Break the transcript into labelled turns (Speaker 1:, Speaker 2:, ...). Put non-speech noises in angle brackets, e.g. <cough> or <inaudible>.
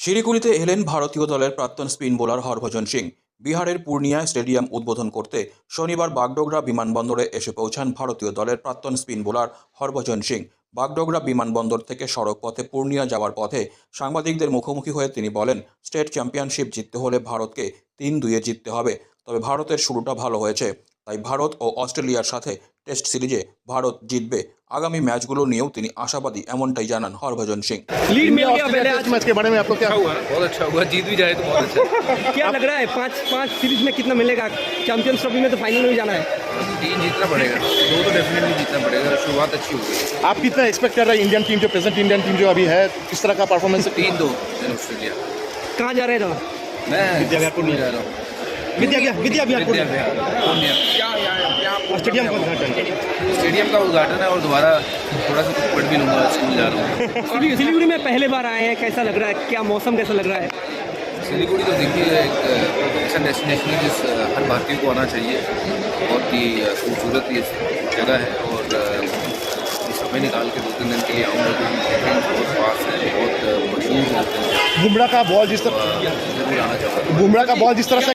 Speaker 1: শিলিগুড়িতে এলেন ভারতীয় দলের প্রাক্তন স্পিন বোলার হরভজন সিং। বিহারের পূর্ণিয়া স্টেডিয়াম উদ্বোধন করতে শনিবার বাগডোগরা বিমানবন্দরে এসে পৌঁছান ভারতীয় দলের প্রাক্তন স্পিন বোলার হরভজন সিং। বাগডোগরা বিমানবন্দর থেকে সড়ক পথে পূর্ণিয়া যাওয়ার পথে সাংবাদিকদের মুখোমুখি হয়ে তিনি বলেন, স্টেট চ্যাম্পিয়নশিপ জিততে হলে ভারতকে তিন দুইয়ে জিততে হবে। তবে ভারতের শুরুটা ভালো হয়েছে। তাই ভারত ও অস্ট্রেলিয়ার সাথে টেস্ট সিরিজে ভারত জিতবে আগামী ম্যাচগুলো নিয়েও তিনি আশাবাদী এমনটাই জানান হরভজন সিং
Speaker 2: लीड मिल गया पहले आज
Speaker 3: मैच के बारे में आपको क्या
Speaker 4: अच्छा हुआ बहुत अच्छा हुआ जीत भी जाए तो बहुत अच्छा
Speaker 2: क्या लग रहा है पांच पांच सीरीज में कितना मिलेगा चैंपियंस ट्रॉफी में तो फाइनल में भी जाना है
Speaker 4: तीन जीतना पड़ेगा दो तो डेफिनेटली जीतना पड़ेगा शुरुआत अच्छी होगी
Speaker 3: आप कितना एक्सपेक्ट कर रहे हैं इंडियन टीम जो प्रेजेंट इंडियन टीम जो अभी है किस तरह का परफॉर्मेंस
Speaker 4: तीन दो इन ऑस्ट्रेलिया
Speaker 2: कहाँ जा रहे हो
Speaker 4: मैं
Speaker 3: विद्या विहार पूर्णिया।
Speaker 4: जा रहा हूँ
Speaker 2: विद्या विद्या
Speaker 4: विद्या विहार पूर्णिया
Speaker 3: स्टेडियम का उद्घाटन।
Speaker 4: स्टेडियम का उद्घाटन है और दोबारा थोड़ा सा कुछ पढ़ भी लूँगा स्कूल जा रहा हूँ। <laughs>
Speaker 2: सिली- सिलीगुड़ी में पहले बार आए हैं कैसा लग रहा है? क्या मौसम कैसा लग रहा है?
Speaker 4: सिलीगुड़ी तो देखिए एक ऐसा डेस्टिनेशन है जिस हर भारतीय को आना चाहिए। बहुत ही खूबसूरत ये जगह है और समय निकाल के दो तीन दिन के लिए आऊँगा क्योंकि बहुत पास है बहुत मशहूर होते हैं।
Speaker 3: बुमराह का बॉल जिस तरह बुमराह का बॉल जिस तरह से